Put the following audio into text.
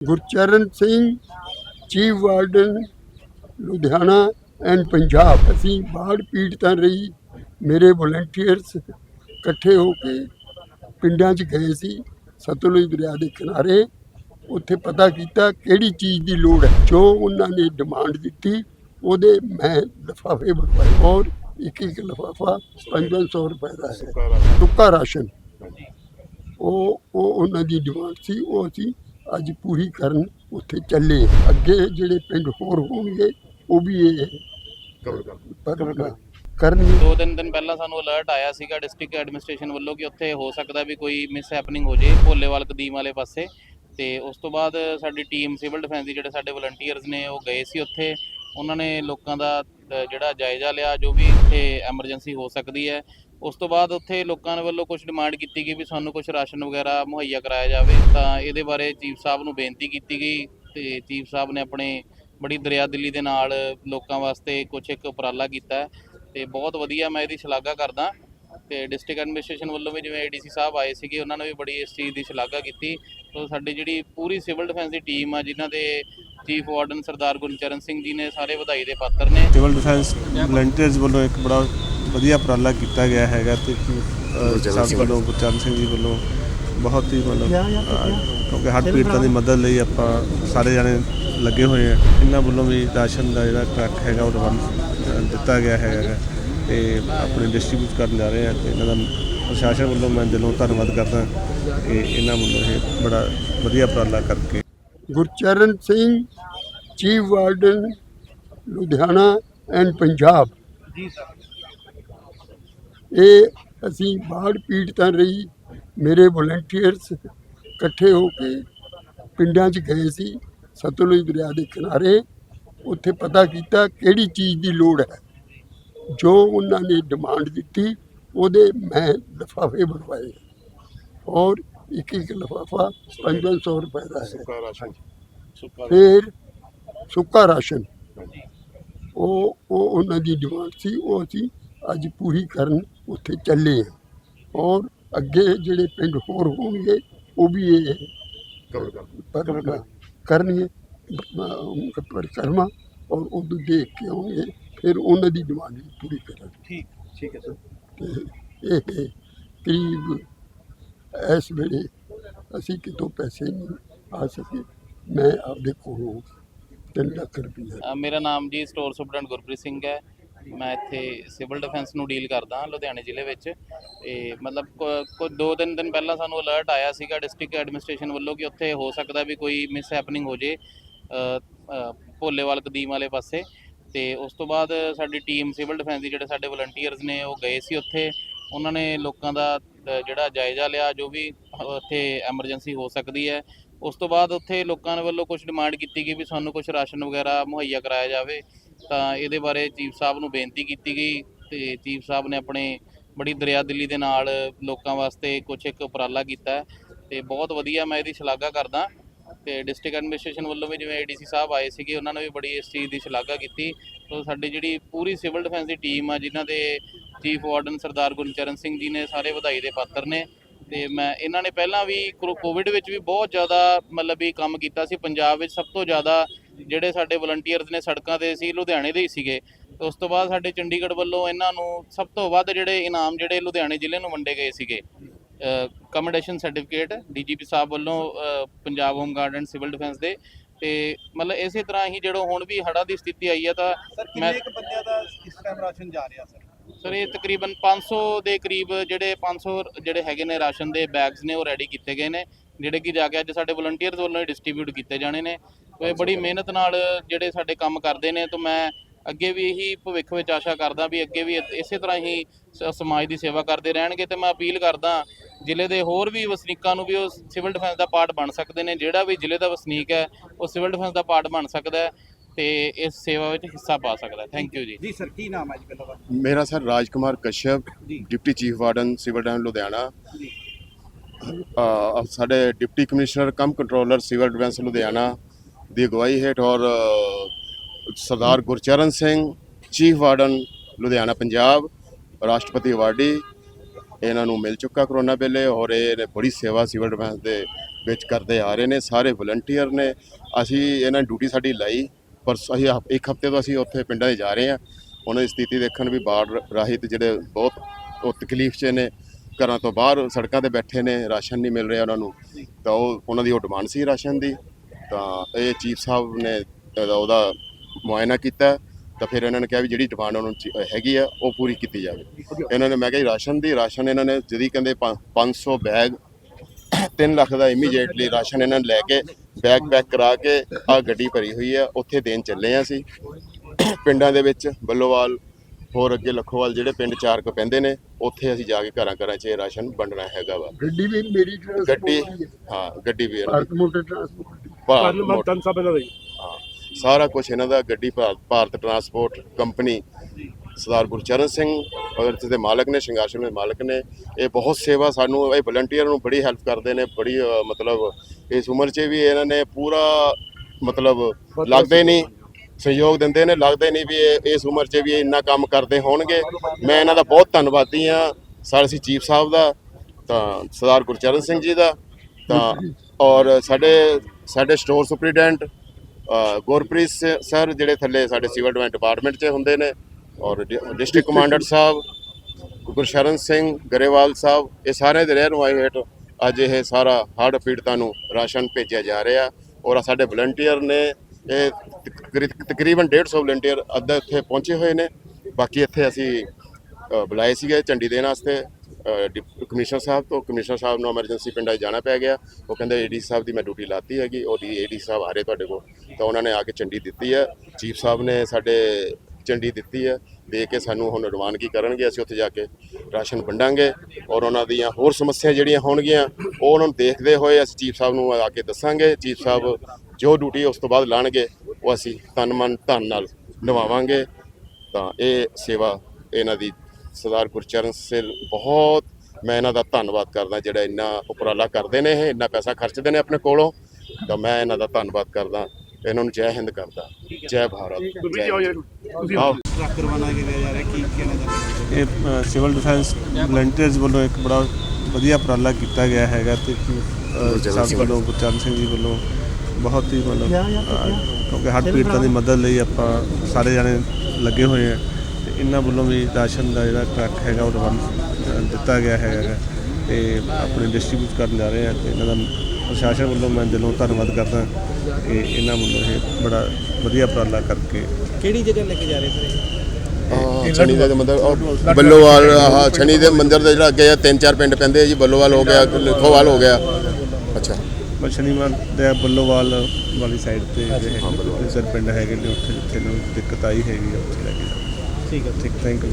Gurcharan Singh chief warden Ludhiana and Punjab. ਅਸੀਂ ਬਾੜ ਪੀੜਤਾਂ ਰਹੀ ਮੇਰੇ ਵੋਲੰਟੀਅਰਸ ਇਕੱਠੇ ਹੋ ਕੇ ਪਿੰਡਾਂ 'ਚ ਗਏ ਸੀ ਸਤਲੁਜ ਦਰਿਆ ਦੇ ਕਿਨਾਰੇ। ਉੱਥੇ ਪਤਾ ਕੀਤਾ ਕਿਹੜੀ ਚੀਜ਼ ਦੀ ਲੋੜ ਹੈ। ਜੋ ਉਹਨਾਂ ਨੇ ਡਿਮਾਂਡ ਦਿੱਤੀ ਉਹਦੇ ਮੈਂ ਲਿਫਾਫੇ ਬਣਵਾਏ ਔਰ ਇੱਕ ਇੱਕ ਲਿਫਾਫਾ 500 ਰੁਪਏ ਦਾ ਹੈ। ਸੁੱਕਾ ਰਾਸ਼ਨ। ਉਹ ਉਹ ਉਹਨਾਂ ਦੀ ਡਿਮਾਂਡ ਸੀ ਉਹ ਅਸੀਂ ਅੱਜ ਪੂਰੀ ਕਰਨ ਉੱਥੇ ਚੱਲੇ। ਅੱਗੇ ਜਿਹੜੇ ਪਿੰਡ ਹੋਰ ਹੋਣਗੇ ਉਹ ਵੀ ਇਹ ਪਰ ਕਰਨਗੇ। ਦੋ ਤਿੰਨ ਦਿਨ ਪਹਿਲਾਂ ਸਾਨੂੰ ਅਲਰਟ ਆਇਆ ਸੀਗਾ ਡਿਸਟ੍ਰਿਕਟ ਐਡਮਿਨਿਸਟ੍ਰੇਸ਼ਨ ਵੱਲੋਂ ਕਿ ਉੱਥੇ ਹੋ ਸਕਦਾ ਵੀ ਕੋਈ ਮਿਸ ਹੈਪਨਿੰਗ ਹੋ ਜੇ ਭੋਲੇਵਾਲ ਕਦੀਮ ਵਾਲੇ ਪਾਸੇ। ਤੇ ਉਸ ਤੋਂ ਬਾਅਦ ਸਾਡੀ ਟੀਮ ਸਿਵਲ ਡਿਫੈਂਸ ਦੀ ਜਿਹੜੇ ਸਾਡੇ ਵਲੰਟੀਅਰਸ ਨੇ ਉਹ ਗਏ ਸੀ ਉੱਥੇ। ਉਹਨਾਂ ਨੇ ਲੋਕਾਂ ਦਾ ਜਿਹੜਾ ਜਾਇਜ਼ਾ ਲਿਆ ਜੋ ਵੀ ਇੱਥੇ ਐਮਰਜੈਂਸੀ ਹੋ ਸਕਦੀ ਹੈ। ਉਸ ਤੋਂ ਬਾਅਦ ਉੱਥੇ ਲੋਕਾਂ ਦੇ ਵੱਲੋਂ ਕੁਝ ਡਿਮਾਂਡ ਕੀਤੀ ਗਈ ਵੀ ਸਾਨੂੰ ਕੁਝ ਰਾਸ਼ਨ ਵਗੈਰਾ ਮੁਹੱਈਆ ਕਰਾਇਆ ਜਾਵੇ, ਤਾਂ ਇਹਦੇ ਬਾਰੇ ਚੀਫ ਸਾਹਿਬ ਨੂੰ ਬੇਨਤੀ ਕੀਤੀ ਗਈ ਤੇ ਚੀਫ ਸਾਹਿਬ ਨੇ ਆਪਣੇ ਬੜੀ ਦਰਿਆ ਦਿੱਲੀ ਦੇ ਨਾਲ ਲੋਕਾਂ ਵਾਸਤੇ ਕੁਝ ਇੱਕ ਉਪਰਾਲਾ ਕੀਤਾ ਹੈ ਤੇ ਬਹੁਤ ਵਧੀਆ ਮੈਂ ਇਹਦੀ ਸ਼ਲਾਘਾ ਕਰਦਾ। ਤੇ ਡਿਸਟ੍ਰਿਕਟ ਐਡਮਿਨਿਸਟ੍ਰੇਸ਼ਨ ਵੱਲੋਂ ਵੀ ਜਿਵੇਂ ਏਡੀਸੀ ਸਾਹਿਬ ਆਏ ਸੀਗੇ, ਉਹਨਾਂ ਨੇ ਵੀ ਬੜੀ ਇਸ ਚੀਜ਼ ਦੀ ਸ਼ਲਾਘਾ ਕੀਤੀ। ਸੋ ਸਾਡੀ ਜਿਹੜੀ ਪੂਰੀ ਸਿਵਲ ਡਿਫੈਂਸ ਦੀ ਟੀਮ ਆ, ਜਿਨ੍ਹਾਂ ਦੇ ਚੀਫ ਵਾਰਡਨ ਸਰਦਾਰ ਗੁਰਚਰਨ ਸਿੰਘ ਜੀ ਨੇ ਸਾਰੇ ਵਧਾਈ ਦੇ ਪਾਤਰ ਨੇ। ਸਿਵਲ ਡਿਫੈਂਸ ਵਲੰਟੀਅਰਸ ਵੱਲੋਂ ਇੱਕ ਬੜਾ ਵਧੀਆ ਉਪਰਾਲਾ ਕੀਤਾ ਗਿਆ ਹੈਗਾ ਤੇ ਸਾਹਿਬ ਵੱਲੋਂ ਗੁਰਚਰਨ ਸਿੰਘ ਜੀ ਵੱਲੋਂ ਬਹੁਤ ਹੀ ਮਤਲਬ ਕਿਉਂਕਿ ਹਰ ਪੀੜਤਾਂ ਦੀ ਮਦਦ ਲਈ ਆਪਾਂ ਸਾਰੇ ਜਾਣੇ ਲੱਗੇ ਹੋਏ ਆ। ਇਹਨਾਂ ਵੱਲੋਂ ਵੀ ਰਾਸ਼ਨ ਦਾ ਜਿਹੜਾ ਟਰੱਕ ਹੈਗਾ ਉਹ ਰਵਾਨ ਦਿੱਤਾ ਗਿਆ ਹੈਗਾ ਤੇ ਆਪਣੇ ਡਿਸਟ੍ਰੀਬਿਊਟ ਕਰਨ ਜਾ ਰਹੇ ਆ ਤੇ ਇਹਨਾਂ ਦਾ ਪ੍ਰਸ਼ਾਸਨ ਵੱਲੋਂ ਮੈਂ ਦਿਲੋਂ ਧੰਨਵਾਦ ਕਰਦਾ ਕਿ ਇਹਨਾਂ ਵੱਲੋਂ ਇਹ ਬੜਾ ਵਧੀਆ ਉਪਰਾਲਾ ਕਰਕੇ। Gurcharan Singh chief warden Ludhiana and Punjab. ਜੀ ਸਰ। ਇਹ ਅਸੀਂ ਬਾੜ ਪੀੜਤਾਂ ਰਹੀ ਮੇਰੇ ਵੋਲੰਟੀਅਰਸ ਇਕੱਠੇ ਹੋ ਕੇ ਪਿੰਡਾਂ 'ਚ ਗਏ ਸੀ ਸਤਲੁਜ ਦਰਿਆ ਦੇ ਕਿਨਾਰੇ। ਉੱਥੇ ਪਤਾ ਕੀਤਾ ਕਿਹੜੀ ਚੀਜ਼ ਦੀ ਲੋੜ ਹੈ। ਜੋ ਉਹਨਾਂ ਨੇ ਡਿਮਾਂਡ ਦਿੱਤੀ ਉਹਦੇ ਮੈਂ ਲਿਫਾਫੇ ਬਣਵਾਏ। ਔਰ ਇੱਕ ਇੱਕ ਲਿਫਾਫਾ 500 ਰੁਪਏ ਦਾ ਹੈ। ਫਿਰ ਸੁੱਕਾ ਰਾਸ਼ਨ। ਉਹ ਉਹ ਉਹਨਾਂ ਦੀ ਡਿਮਾਂਡ ਸੀ ਉਹ ਅਸੀਂ ਅੱਜ ਪੂਰੀ ਕਰਨ ਉੱਥੇ ਚੱਲੇ ਹਾਂ ਔਰ ਅੱਗੇ ਜਿਹੜੇ ਪਿੰਡ ਹੋਰ ਹੋਣਗੇ ਉਹ ਵੀ ਇਹ ਪਰ ਕਰਨਗੇ। ਪਰਿਕਰਮਾ ਔਰ ਉਹ ਦੇਖ ਕੇ ਆਉਣਗੇ ਫਿਰ ਉਹਨਾਂ ਦੀ ਡਿਮਾਂਡ ਵੀ ਪੂਰੀ ਕਰਾਂਗੇ। ਠੀਕ ਠੀਕ ਹੈ ਸਰ। ਇਹ ਕਰੀਬ ਇਸ ਵੇਲੇ ਅਸੀਂ ਕਿਤੋਂ ਪੈਸੇ ਨਹੀਂ ਆ ਸਕੇ। ਮੈਂ ਆਪਦੇ ਕੋਲੋਂ ਤਿੰਨ ਲੱਖ ਰੁਪਈਆ। ਅ, ਮੇਰਾ ਨਾਮ ਜੀ ਸਟੋਰ ਸੁਪਰਡੈਂਟ ਗੁਰਪ੍ਰੀਤ ਸਿੰਘ ਹੈ। ਮੈਂ ਇੱਥੇ ਸਿਵਲ ਡਿਫੈਂਸ ਨੂੰ ਡੀਲ ਕਰਦਾ ਲੁਧਿਆਣੇ ਜ਼ਿਲ੍ਹੇ ਵਿੱਚ। ਤੇ ਮਤਲਬ ਕੋਈ ਦੋ ਤਿੰਨ ਦਿਨ ਪਹਿਲਾਂ ਸਾਨੂੰ ਅਲਰਟ ਆਇਆ ਸੀਗਾ ਡਿਸਟ੍ਰਿਕਟ ਐਡਮਿਨਿਸਟ੍ਰੇਸ਼ਨ ਵੱਲੋਂ ਕਿ ਉੱਥੇ ਹੋ ਸਕਦਾ ਵੀ ਕੋਈ ਮਿਸ ਹੈਪਨਿੰਗ ਹੋ ਜੇ ਭੋਲੇਵਾਲ ਕਦੀਮ ਵਾਲੇ ਪਾਸੇ। ਤੇ ਉਸ ਤੋਂ ਬਾਅਦ ਸਾਡੀ ਟੀਮ ਸਿਵਲ ਡਿਫੈਂਸ ਦੀ ਜਿਹੜੇ ਸਾਡੇ ਵਲੰਟੀਅਰਸ ਨੇ, ਉਹ ਗਏ ਸੀ ਉੱਥੇ। ਉਹਨਾਂ ਨੇ ਲੋਕਾਂ ਦਾ ਜਿਹੜਾ ਜਾਇਜ਼ਾ ਲਿਆ, ਜੋ ਵੀ ਉੱਥੇ ਐਮਰਜੈਂਸੀ ਹੋ ਸਕਦੀ ਹੈ। ਉਸ ਤੋਂ ਬਾਅਦ ਉੱਥੇ ਲੋਕਾਂ ਵੱਲੋਂ ਕੁਝ ਡਿਮਾਂਡ ਕੀਤੀ ਗਈ ਵੀ ਸਾਨੂੰ ਕੁਝ ਰਾਸ਼ਨ ਵਗੈਰਾ ਮੁਹੱਈਆ ਕਰਾਇਆ ਜਾਵੇ। ਤਾਂ ਇਹਦੇ ਬਾਰੇ ਚੀਫ ਸਾਹਿਬ ਨੂੰ ਬੇਨਤੀ ਕੀਤੀ ਗਈ ਤੇ ਚੀਫ ਸਾਹਿਬ ਨੇ ਆਪਣੇ ਬੜੀ ਦਰਿਆ ਦਿੱਲੀ ਦੇ ਨਾਲ ਲੋਕਾਂ ਵਾਸਤੇ ਕੁਝ ਇੱਕ ਉਪਰਾਲਾ ਕੀਤਾ ਹੈ ਤੇ ਬਹੁਤ ਵਧੀਆ ਮੈਂ ਇਹਦੀ ਸ਼ਲਾਘਾ ਕਰਦਾ ਤੇ ਡਿਸਟ੍ਰਿਕਟ ਐਡਮਿਨਿਸਟ੍ਰੇਸ਼ਨ ਵੱਲੋਂ ਵੀ ਜਿਵੇਂ ਏਡੀਸੀ ਸਾਹਿਬ ਆਏ ਸੀਗੇ, ਉਹਨਾਂ ਨੇ ਵੀ ਬੜੀ ਇਸ ਚੀਜ਼ ਦੀ ਸ਼ਲਾਘਾ ਕੀਤੀ। ਸੋ ਸਾਡੀ ਜਿਹੜੀ ਪੂਰੀ ਸਿਵਲ ਡਿਫੈਂਸ ਦੀ ਟੀਮ ਆ, ਜਿਨ੍ਹਾਂ ਦੇ ਚੀਫ ਵਾਰਡਨ ਸਰਦਾਰ ਗੁਰਚਰਨ ਸਿੰਘ ਜੀ ਨੇ ਸਾਰੇ ਵਧਾਈ ਦੇ ਪਾਤਰ ਨੇ ਤੇ ਮੈਂ, ਇਹਨਾਂ ਨੇ ਪਹਿਲਾਂ ਵੀ ਕਰੋ- ਕੋਵਿਡ ਵਿੱਚ ਵੀ ਬਹੁਤ ਜ਼ਿਆਦਾ ਮਤਲਬ ਵੀ ਕੰਮ ਕੀਤਾ ਸੀ। ਪੰਜਾਬ ਵਿੱਚ ਸਭ ਤੋਂ ਜ਼ਿਆਦਾ ਜਿਹੜੇ ਸਾਡੇ ਵਲੰਟੀਅਰਸ ਨੇ ਸੜਕਾਂ ਤੇ ਸੀ ਲੁਧਿਆਣੇ ਦੇ ਹੀ ਸੀਗੇ। ਉਸ ਤੋਂ ਬਾਅਦ ਸਾਡੇ ਚੰਡੀਗੜ੍ਹ ਵੱਲੋਂ ਇਹਨਾਂ ਨੂੰ ਸਭ ਤੋਂ ਵੱਧ ਜਿਹੜੇ ਇਨਾਮ ਜਿਹੜੇ ਲੁਧਿਆਣੇ ਜ਼ਿਲ੍ਹੇ ਨੂੰ ਵੰਡੇ ਗਏ ਸੀਗੇ। ਕਮੈਂਡੇਸ਼ਨ ਸਰਟੀਫਿਕੇਟ ਡੀਜੀਪੀ ਸਾਹਿਬ ਵੱਲੋਂ Punjab home guard and civil defence ਦੇ। ਤੇ ਮਤਲਬ ਇਸੇ ਤਰ੍ਹਾਂ ਹੀ ਜਦੋਂ ਹੁਣ ਵੀ ਹੜ੍ਹਾਂ ਦੀ ਸਥਿਤੀ ਆਈ ਹੈ ਤਾਂ ਸਰ ਮੈਂ ਕਿੰਨੇ ਕੁ ਬੰਦਿਆਂ ਦਾ ਇਸ ਟਾਈਮ ਰਾਸ਼ਨ ਜਾ ਰਿਹਾ ਸਰ? ਸਰ ਇਹ ਤਕਰੀਬਨ 500 ਦੇ ਕਰੀਬ ਜਿਹੜੇ 500 ਜਿਹੜੇ ਹੈਗੇ ਨੇ ਰਾਸ਼ਨ ਦੇ ਬੈਗਸ ਨੇ ਉਹ ਰੈਡੀ ਕੀਤੇ ਗਏ ਨੇ ਜਿਹੜੇ ਕਿ ਜਾ ਕੇ ਅੱਜ ਸਾਡੇ ਵਲੰਟੀਅਰਸ ਵੱਲੋਂ ਡਿਸਟ੍ਰੀਬਿਊਟ ਕੀਤੇ ਜਾਣੇ ਨੇ। ਇਹ ਬੜੀ ਮਿਹਨਤ ਨਾਲ ਜਿਹੜੇ ਸਾਡੇ ਕੰਮ ਕਰਦੇ ਨੇ ਤਾਂ ਮੈਂ ਅੱਗੇ ਵੀ ਇਹੀ ਭਵਿੱਖ ਵਿੱਚ ਆਸ਼ਾ ਕਰਦਾ ਵੀ ਅੱਗੇ ਵੀ ਇਸੇ ਤਰ੍ਹਾਂ ਹੀ ਸ- ਸਮਾਜ ਦੀ ਸੇਵਾ ਕਰਦੇ ਰਹਿਣਗੇ ਤੇ ਮੈਂ ਅਪੀਲ ਕਰਦਾ ਜ਼ਿਲ੍ਹੇ ਦੇ ਹੋਰ ਵੀ ਵਸਨੀਕਾਂ ਨੂੰ ਵੀ ਉਹ ਸਿਵਲ ਡਿਫੈਂਸ ਦਾ ਪਾਰਟ ਬਣ ਸਕਦੇ ਨੇ ਜਿਹੜਾ ਵੀ ਜ਼ਿਲ੍ਹੇ ਦਾ ਵਸਨੀਕ ਹੈ ਉਹ ਸਿਵਲ ਡਿਫੈਂਸ ਦਾ ਪਾਰਟ ਬਣ ਸਕਦਾ ਹੈ ਤੇ ਇਸ ਸੇਵਾ ਵਿੱਚ ਹਿੱਸਾ ਪਾ ਸਕਦਾ ਹੈ। ਥੈਂਕ ਯੂ ਜੀ। ਜੀ ਸਰ ਕੀ ਨਾਮ ਹੈ ਜੀ ਪਹਿਲਾਂ ਦਾ ਮੇਰਾ sir Rajkumar Kashyap deputy chief warden civil defence Ludhiana. ਸਾਡੇ deputy commissioner cum controller civil defence Ludhiana. ਦੀ ਅਗਵਾਈ ਹੇਠ ਔਰ ਸਰਦਾਰ ਗੁਰਚਰਨ ਸਿੰਘ, ਚੀਫ ਵਾਰਡਨ ਲੁਧਿਆਣਾ, ਪੰਜਾਬ, ਰਾਸ਼ਟਰਪਤੀ ਅਵਾਰਡੀ, ਇਹਨਾਂ ਨੂੰ ਮਿਲ ਚੁੱਕਾ ਕਰੋਨਾ ਵੇਲੇ ਔਰ ਇਹ ਬੜੀ ਸੇਵਾ ਸਿਵਲ ਡਿਫੈਂਸ ਦੇ ਵਿੱਚ ਕਰਦੇ ਆ ਰਹੇ ਨੇ, ਸਾਰੇ ਵਲੰਟੀਅਰ ਨੇ। ਅਸੀਂ ਇਹਨਾਂ ਡਿਊਟੀ ਸਾਡੀ ਲਾਈ, ਪਰ ਅਸੀਂ ਹਫ- ਇੱਕ ਹਫ਼ਤੇ ਤੋਂ ਅਸੀਂ ਉੱਥੇ ਪਿੰਡਾਂ 'ਚ ਜਾ ਰਹੇ ਹਾਂ। ਉਹਨਾਂ ਦੀ ਸਥਿਤੀ ਦੇਖਣ ਵੀ ਬਾੜ ਰਾਹਿਤ ਜਿਹੜੇ ਬਹੁਤ ਉਹ ਤਕਲੀਫ 'ਚ ਨੇ, ਘਰਾਂ ਤੋਂ ਬਾਹਰ ਸੜਕਾਂ ਤੇ ਬੈਠੇ ਨੇ, ਰਾਸ਼ਨ ਨਹੀਂ ਮਿਲ ਰਿਹਾ ਉਹਨਾਂ ਨੂੰ। ਤਾਂ ਉਹ, ਉਹਨਾਂ ਦੀ ਉਹ ਡਿਮਾਂਡ ਸੀ ਰਾਸ਼ਨ ਦੀ। ਤਾਂ ਇਹ ਚੀਫ ਸਾਹਿਬ ਨੇ ਉਹਦਾ- ਮੁਆਇਨਾ ਕੀਤਾ ਤਾਂ ਫਿਰ ਇਹਨਾਂ ਨੇ ਕਿਹਾ ਵੀ ਜਿਹੜੀ ਡਿਮਾਂਡ ਉਹਨਾਂ ਨੂੰ ਹੈਗੀ ਆ ਉਹ ਪੂਰੀ ਕੀਤੀ ਜਾਵੇ। ਇਹਨਾਂ ਨੇ ਮੈਂ ਕਿਹਾ ਰਾਸ਼ਨ ਦੀ ਰਾਸ਼ਨ ਇਹਨਾਂ ਨੇ ਜਦੀ ਕਹਿੰਦੇ ਪੰ- 500 ਬੈਗ 3 ਲੱਖ ਦਾ ਇਮੀਡੀਏਟਲੀ ਰਾਸ਼ਨ ਇਹਨਾਂ ਨੇ ਲੈ ਕੇ ਬੈਗ ਪੈਕ ਕਰਾ ਕੇ ਆ ਗੱਡੀ ਭਰੀ ਹੋਈ ਆ ਉੱਥੇ ਦੇਣ ਚੱਲੇ ਆ ਅਸੀਂ। ਪਿੰਡਾਂ ਦੇ ਵਿੱਚ ਬੱਲੋਵਾਲ ਹੋਰ ਅੱਗੇ ਲੱਖੋਵਾਲ ਜਿਹੜੇ ਪਿੰਡ ਚਾਰ ਕੁ ਪੈਂਦੇ ਨੇ ਉੱਥੇ ਅਸੀਂ ਜਾ ਕੇ ਘਰਾਂ ਘਰਾਂ 'ਚ ਇਹ ਰਾਸ਼ਨ ਵੰਡਣਾ ਹੈਗਾ ਵਾ। ਗੱਡੀ ਵੀ ਮੇਰੀ ਟਰਾਂਸਪੋਰਟ ਗੱਡੀ ਹੈ। ਗੱਡੀ ਵੀ ਇਹਨਾਂ ਭਾਰਤ ਮੋਟਰ। ਦੀ ਹਾਂ। ਸਾਰਾ ਕੁਝ ਇਹਨਾਂ ਦਾ ਗੱਡੀ ਭਾਰਤ ਭਾਰਤ ਟਰਾਂਸਪੋਰਟ ਕੰਪਨੀ ਸਰਦਾਰ ਗੁਰਚਰਨ ਸਿੰਘ ਇਸ ਦੇ ਮਾਲਕ ਨੇ ਸ਼ਿੰਗਾਰਸ਼ਨ ਦੇ ਮਾਲਕ ਨੇ ਇਹ ਬਹੁਤ ਸੇਵਾ ਸਾਨੂੰ ਇਹ ਵਲੰਟੀਅਰ ਨੂੰ ਬੜੀ ਹੈਲਪ ਕਰਦੇ ਨੇ ਬੜੀ ਅ, ਮਤਲਬ ਇਸ ਉਮਰ 'ਚ ਵੀ ਇਹਨਾਂ ਨੇ ਪੂਰਾ ਮਤਲਬ ਲੱਗਦੇ ਨਹੀਂ ਸਹਿਯੋਗ ਦਿੰਦੇ ਨੇ ਲੱਗਦੇ ਨਹੀਂ ਵੀ ਇਹ ਇਸ ਉਮਰ 'ਚ ਵੀ ਇਹ ਇੰਨਾ ਕੰਮ ਕਰਦੇ ਹੋਣਗੇ। ਮੈਂ ਇਹਨਾਂ ਦਾ ਬਹੁਤ ਧੰਨਵਾਦੀ ਆ ਸਾਰੇ ਸੀ ਚੀਫ ਸਾਹਿਬ ਦਾ ਤਾਂ ਸਰਦਾਰ ਗੁਰਚਰਨ ਸਿੰਘ ਜੀ ਦਾ ਤਾਂ ਔਰ ਸਾਡੇ ਸਾਡੇ ਸਟੋਰ ਸੁਪਰੀਡੈਂਟ ਗੁਰਪ੍ਰੀਤ ਸ- ਸਰ ਜਿਹੜੇ ਥੱਲੇ ਸਾਡੇ ਸਿਵਲ ਡਿਫੈਂਸ ਡਿਪਾਰਟਮੈਂਟ 'ਚ ਹੁੰਦੇ ਨੇ ਔਰ ਡਿਸਟ੍ਰਿਕਟ ਕਮਾਂਡਰ ਸਾਹਿਬ, ਗੁਰਸ਼ਰਨ ਸਿੰਘ ਗਰੇਵਾਲ ਸਾਹਿਬ, ਇਹ ਸਾਰੇ ਦੇ ਰਹਿਨੁਮਾਈ ਹੇਠ ਅੱਜ ਇਹ ਸਾਰਾ ਹੜ੍ਹ ਪੀੜਤਾਂ ਨੂੰ ਰਾਸ਼ਨ ਭੇਜਿਆ ਜਾ ਰਿਹਾ ਔਰ ਸਾਡੇ ਵਲੰਟੀਅਰ ਨੇ ਇਹ ਤਕਰੀ- ਤਕਰੀਬਨ 150 ਵਲੰਟੀਅਰ ਅੱਧਾ ਇੱਥੇ ਪਹੁੰਚੇ ਹੋਏ ਨੇ। ਬਾਕੀ ਇੱਥੇ ਅਸੀਂ ਬੁਲਾਏ ਸੀਗੇ ਝੰਡੀ ਦੇਣ ਵਾਸਤੇ। ਅ, ਡਿਪ- ਕਮਿਸ਼ਨਰ ਸਾਹਿਬ ਤੋਂ ਕਮਿਸ਼ਨਰ ਸਾਹਿਬ ਨੂੰ ਐਮਰਜੈਂਸੀ ਪਿੰਡਾਂ 'ਚ ਜਾਣਾ ਪੈ ਗਿਆ। ਉਹ ਕਹਿੰਦੇ ਏਡੀ ਸਾਹਿਬ ਦੀ ਮੈਂ ਡਿਊਟੀ ਲਾਤੀ ਹੈਗੀ ਉਹ ਡੀ ਏਡੀ ਸਾਹਿਬ ਆ ਰਹੇ ਤੁਹਾਡੇ ਕੋਲ। ਤਾਂ ਉਹਨਾਂ ਨੇ ਆ ਕੇ ਝੰਡੀ ਦਿੱਤੀ ਹੈ। ਚੀਫ ਸਾਹਿਬ ਨੇ ਸਾਡੇ ਝੰਡੀ ਦਿੱਤੀ ਹੈ। ਦੇ ਕੇ ਸਾਨੂੰ ਹੁਣ ਰਵਾਨਗੀ ਕਰਨਗੇ ਅਸੀਂ ਉੱਥੇ ਜਾ ਕੇ ਰਾਸ਼ਨ ਵੰਡਾਂਗੇ ਔਰ ਉਹਨਾਂ ਦੀਆਂ ਹੋਰ ਸਮੱਸਿਆ ਜਿਹੜੀਆਂ ਹੋਣਗੀਆਂ ਉਹ ਉਹਨਾਂ ਨੂੰ ਦੇਖਦੇ ਹੋਏ ਅਸੀਂ ਚੀਫ ਸਾਹਿਬ ਨੂੰ ਆ ਕੇ ਦੱਸਾਂਗੇ। ਚੀਫ ਸਾਹਿਬ ਜੋ ਡਿਊਟੀ ਉਸ ਤੋਂ ਬਾਅਦ ਲਾਣਗੇ ਉਹ ਅਸੀਂ ਤਨ ਮਨ ਧਨ ਨਾਲ ਨਿਭਾਵਾਂਗੇ। ਤਾਂ ਇਹ ਸੇਵਾ ਇਹਨਾਂ ਦੀ ਸਰਦਾਰ ਗੁਰਚਰਨ ਸਿੰਘ ਬਹੁਤ ਮੈਂ ਇਹਨਾਂ ਦਾ ਧੰਨਵਾਦ ਕਰਦਾ ਜਿਹੜਾ ਇੰਨਾ ਉਪਰਾਲਾ ਕਰਦੇ ਨੇ ਇਹ ਇੰਨਾ ਪੈਸਾ ਖਰਚਦੇ ਨੇ ਆਪਣੇ ਕੋਲੋਂ ਤਾਂ ਮੈਂ ਇਹਨਾਂ ਦਾ ਧੰਨਵਾਦ ਕਰਦਾ। ਇਹਨਾਂ ਨੂੰ ਜੈ ਹਿੰਦ ਕਰਦਾ। ਜੈ ਭਾਰਤ। ਇਹ ਸਿਵਲ ਡਿਫੈਂਸ ਵਲੰਟੀਅਰਸ ਵੱਲੋਂ ਇੱਕ ਬੜਾ ਵਧੀਆ ਉਪਰਾਲਾ ਕੀਤਾ ਗਿਆ ਹੈਗਾ ਤੇ ਸਾਹਿਬ ਵੱਲੋਂ ਗੁਰਚਰਨ ਸਿੰਘ ਜੀ ਵੱਲੋਂ ਬਹੁਤ ਹੀ ਮਤਲਬ ਕਿਉਂਕਿ ਹਰ ਪੀੜਤਾਂ ਦੀ ਮਦਦ ਲਈ ਆਪਾਂ ਸਾਰੇ ਜਾਣੇ ਲੱਗੇ ਹੋਏ ਆ। ਇਹਨਾਂ ਵੱਲੋਂ ਵੀ ਰਾਸ਼ਨ ਦਾ ਜਿਹੜਾ ਟਰੱਕ ਹੈਗਾ ਉਹ ਰਵਾਨ ਦਿੱਤਾ ਗਿਆ ਹੈਗਾ ਤੇ ਆਪਣੇ ਡਿਸਟ੍ਰੀਬਿਊਟ ਕਰਨ ਜਾ ਰਹੇ ਆ ਤੇ ਇਹਨਾਂ ਦਾ ਪ੍ਰਸ਼ਾਸਨ ਵੱਲੋਂ ਮੈਂ ਦਿਲੋਂ ਧੰਨਵਾਦ ਕਰਦਾ ਕਿ ਇਹਨਾਂ ਵੱਲੋਂ ਇਹ ਬੜਾ ਵਧੀਆ ਉਪਰਾਲਾ ਕਰਕੇ ਕਿਹੜੀ ਜਗ੍ਹਾ ਲੈ ਕੇ ਜਾ ਰਹੇ ਸਰ ਸ਼ਨੀ ਦੇ ਮੰਦਰ ਉਹ ਬੱਲੋਵਾਲ ਆਹ ਸ਼ਨੀ ਦੇ ਮੰਦਿਰ ਦੇ ਜਿਹੜਾ ਅੱਗੇ ਆ ਤਿੰਨ ਚਾਰ ਪਿੰਡ ਪੈਂਦੇ ਆ ਜੀ ਬੱਲੋਵਾਲ ਹੋ ਗਿਆ ਲਿਖੋਵਾਲ ਹੋ ਗਿਆ। ਅੱਛਾ। ਸ਼ਨੀਵਾਰ ਦੇ ਬੱਲੋਵਾਲ ਵਾਲੀ ਸਾਈਡ ਤੇ ਜਿਹੜੇ ਸਰ ਪਿੰਡ ਹੈਗੇ ਨੇ ਉੱਥੇ ਜਿੱਥੇ ਨੂੰ ਦਿੱਕਤ ਆਈ ਹੈਗੀ ਆ, ਉੱਥੇ ਲੈ ਕੇ ਜਾਓ ਠੀਕ ਹੈ ਠੀਕ ਥੈਂਕ ਯੂ